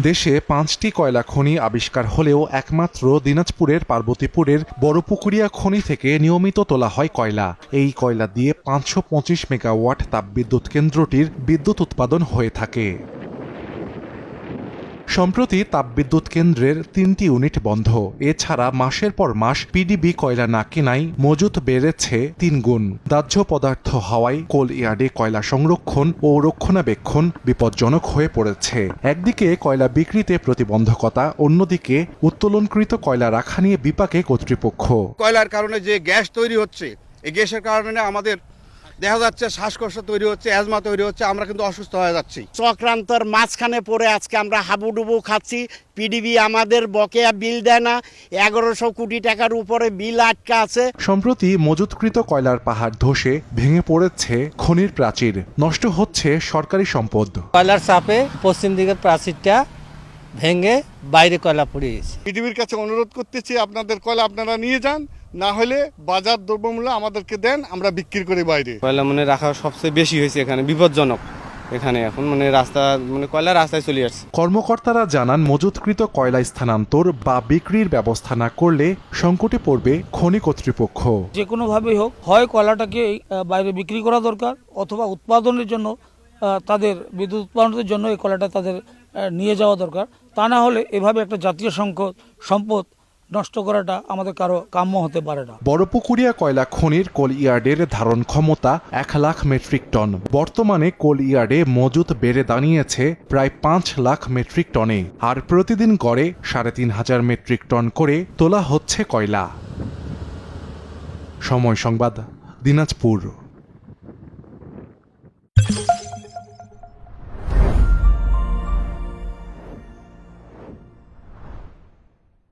দেশে পাঁচটি কয়লা খনি আবিষ্কার হলেও একমাত্র দিনাজপুরের পার্বতীপুরের বড়পুকুরিয়া খনি থেকে নিয়মিত তোলা হয় কয়লা। এই কয়লা দিয়ে পাঁচশো পঁচিশ মেগাওয়াট তাপবিদ্যুৎ কেন্দ্রটির বিদ্যুৎ উৎপাদন হয়ে থাকে। সম্প্রতি তাপবিদ্যুৎ কেন্দ্রের তিনটি ইউনিট বন্ধ। এছাড়া মাসের পর মাস পিডিবি কয়লা না কেনায় মজুত বেড়েছে তিন গুণ। দাহ্য পদার্থ হাওয়ায় কোল ইয়ার্ডে কয়লা সংরক্ষণ ও রক্ষণাবেক্ষণ বিপজ্জনক হয়ে পড়েছে। একদিকে কয়লা বিক্রিতে প্রতিবন্ধকতা, অন্যদিকে উত্তোলনকৃত কয়লা রাখা নিয়ে বিপাকে কর্তৃপক্ষ। কয়লার কারণে যে গ্যাস তৈরি হচ্ছে, এই গ্যাসের কারণে আমাদের দেখা যাচ্ছে শ্বাসকষ্ট তৈরি হচ্ছে অ্যাজমা তৈরি হচ্ছে আমরা কিন্তু অসুস্থ হয়ে যাচ্ছি। চক্রান্তর মাঝখানে পড়ে আজকে আমরা হাবুডুবু খাচ্ছি। পিডিবি আমাদের বকেয়া বিল দেয় না এগারোশো কোটি টাকার উপরে বিল আটকা আছে। সম্প্রতি মজুতকৃত কয়লার পাহাড় ধসে ভেঙে পড়েছে খনির প্রাচীর নষ্ট হচ্ছে সরকারি সম্পদ। কয়লার চাপে পশ্চিম দিকের প্রাচীরটা ভেঙে বাইরে কয়লা পড়ে গেছে। পৃথিবীর কাছে অনুরোধ করতেছি আপনাদের কয়লা আপনারা নিয়ে যান না হলে বাজার দ্রব্যমূল্য আমাদেরকে দেন আমরা বিক্রি করি বাইরে। কয়লা মানে রাখা সবচেয়ে বেশি হয়েছে এখানে বিপজ্জনক এখানে এখন মানে রাস্তা মানে কয়লা রাস্তায় চলে আসছে। কর্মকর্তারা জানান মজুতকৃত কয়লা স্থানান্তর বা বিক্রির ব্যবস্থা না করলে সংকটে পড়বে খনি কর্তৃপক্ষ। যে কোনোভাবেই হোক হয় কয়লাটাকে বাইরে বিক্রি করা দরকার অথবা উৎপাদনের জন্য তাদের বিদ্যুৎ উৎপাদনের জন্য এই কয়লাটা তাদের নিয়ে যাওয়া দরকার। তা না হলে এভাবে একটা জাতীয় সংকট সম্পদ নষ্ট করাটা আমাদের কারও কাম্য হতে পারে না। বড়পুকুরিয়া কয়লা খনির কোল ইয়ার্ডের ধারণ ক্ষমতা এক লাখ মেট্রিক টন। বর্তমানে কোল ইয়ার্ডে মজুত বেড়ে দাঁড়িয়েছে প্রায় পাঁচ লাখ মেট্রিক টনে। আর প্রতিদিন গড়ে সাড়ে তিন হাজার মেট্রিক টন করে তোলা হচ্ছে কয়লা। সময় সংবাদ, দিনাজপুর।